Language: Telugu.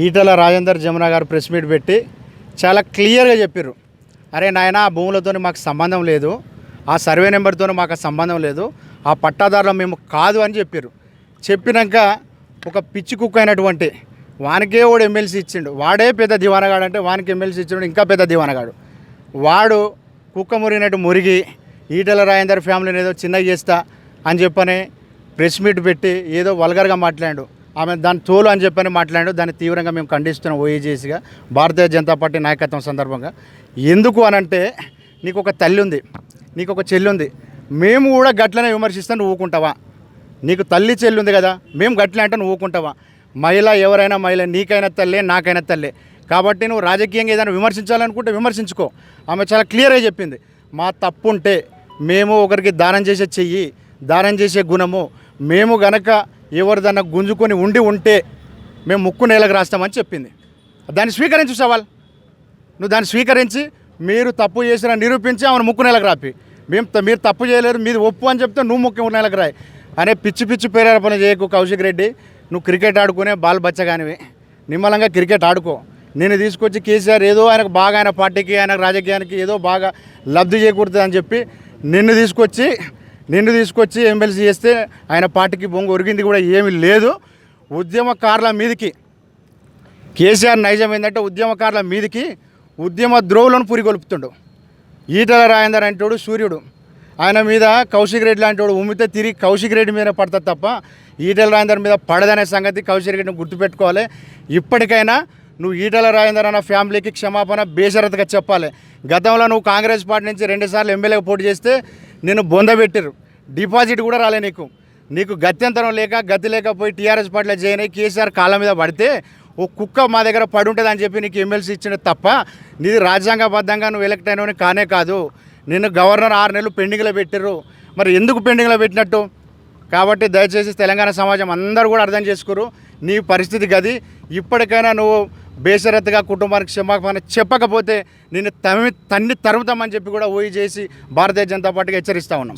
ఈటల రాజేందర్ జమున గారు ప్రెస్ మీట్ పెట్టి చాలా క్లియర్గా చెప్పారు అరే నాయన ఆ భూములతో మాకు సంబంధం లేదు. ఆ సర్వే నెంబర్తో మాకు సంబంధం లేదు. ఆ పట్టాదారులు మేము కాదు అని చెప్పారు చెప్పినాక ఒక పిచ్చి కుక్క అయినటువంటి వానికే వాడు ఎమ్మెల్సీ ఇచ్చిండు. వాడే పెద్ద దివానగాడు అంటే వానికి ఎమ్మెల్సీ ఇచ్చిండు ఇంకా పెద్ద దివానగాడు. వాడు కుక్క మురిగినట్టు మురిగి ఈటల రాజేందర్ ఫ్యామిలీని ఏదో చిన్నగా చేస్తా అని చెప్పని ప్రెస్ మీట్ పెట్టి ఏదో వల్గర్గా మాట్లాడాడు. ఆమె దాని తోలు అని చెప్పని మాట్లాడాడు దాన్ని తీవ్రంగా మేము ఖండిస్తున్నాం ఓఈజేసీగా భారతీయ జనతా పార్టీ నాయకత్వం సందర్భంగా. ఎందుకు అనంటే నీకు ఒక తల్లి ఉంది నీకు ఒక చెల్లి ఉంది మేము కూడా గట్లనే విమర్శిస్తే నువ్వు ఊకుంటావా? నీకు తల్లి చెల్లి ఉంది కదా మేము గట్లే అంటే నువ్వు ఊకుంటావా? మహిళ ఎవరైనా మహిళ నీకైనా తల్లే నాకైనా తల్లే. కాబట్టి నువ్వు రాజకీయంగా ఏదైనా విమర్శించాలనుకుంటే విమర్శించుకో. ఆమె చాలా క్లియర్గా చెప్పింది మా తప్పు ఉంటే మేము ఒకరికి దానం చేసే చెయ్యి దానం చేసే గుణము మేము గనక ఎవరిదన్నా గుంజుకొని ఉండి ఉంటే మేము ముక్కు నేలకు రాస్తామని చెప్పింది. దాన్ని స్వీకరించు సవాల్ నువ్వు దాన్ని స్వీకరించి మీరు తప్పు చేసిన నిరూపించి ఆమెను ముక్కు నెలకు రాపి. మేము మీరు తప్పు చేయలేరు మీది ఒప్పు అని చెప్తే నువ్వు ముక్కు నెలకు రాయి. అనే పిచ్చి పిచ్చి ప్రేరేపణ చేయకు కౌశిక్ రెడ్డి. నువ్వు క్రికెట్ ఆడుకునే బాల్ బచ్చగానివి. నిమ్మలంగా క్రికెట్ ఆడుకో. నేను తీసుకొచ్చి కేసీఆర్ ఏదో ఆయనకు బాగా ఆయన పార్టీకి ఆయన రాజకీయానికి ఏదో బాగా లబ్ధి చేకూరుతుంది అని చెప్పి నిన్ను తీసుకొచ్చి నిన్ను తీసుకొచ్చి ఎమ్మెల్సీ చేస్తే ఆయన పార్టీకి బొంగు ఒరిగింది కూడా ఏమీ లేదు. ఉద్యమకారుల మీదకి కేసీఆర్ నైజం ఏంటంటే ఉద్యమకారుల మీదకి ఉద్యమ ద్రోవులను పురిగొలుపుతుండు. ఈటల రాయందర్ అంటోడు సూర్యుడు. ఆయన మీద కౌశిక్ రెడ్డి లాంటి ఉమ్మితే తిరిగి కౌశిక్ రెడ్డి మీద పడుతుంది తప్ప ఈటల రాజేందర్ మీద పడదనే సంగతి కౌశిక్ రెడ్డిని గుర్తుపెట్టుకోవాలి. ఇప్పటికైనా నువ్వు ఈటల రాజేందర్ అన్న ఫ్యామిలీకి క్షమాపణ బేషరతుగా చెప్పాలి. గతంలో నువ్వు కాంగ్రెస్ పార్టీ నుంచి రెండుసార్లు ఎమ్మెల్యేగా పోటీ చేస్తే నేను బొందబెట్టారు డిపాజిట్ కూడా రాలే నీకు. నీకు గత్యంతరం లేక గతి లేకపోయి టీఆర్ఎస్ పార్టీలో చేయని కేసీఆర్ కాళ్ళ మీద పడితే ఓ కుక్క మా దగ్గర పడి ఉంటుంది అని చెప్పి నీకు ఎమ్మెల్సీ ఇచ్చిన తప్ప నీది రాజ్యాంగబద్ధంగా నువ్వు ఎలక్ట్ అయినవని కానే కాదు. నిన్ను గవర్నర్ ఆరు నెలలు పెండింగ్లో పెట్టారు మరి ఎందుకు పెండింగ్లో పెట్టినట్టు? కాబట్టి దయచేసి తెలంగాణ సమాజం అందరూ కూడా అర్థం చేసుకోరు. నీ పరిస్థితి గది. ఇప్పటికైనా నువ్వు బేషరత్తుగా కుటుంబానికి క్షమాపణ చెప్పకపోతే నిన్ను తమి తన్ని తరుముతామని చెప్పి కూడా ఊయి చేసి భారతీయ జనతా పార్టీకి హెచ్చరిస్తా ఉన్నాం.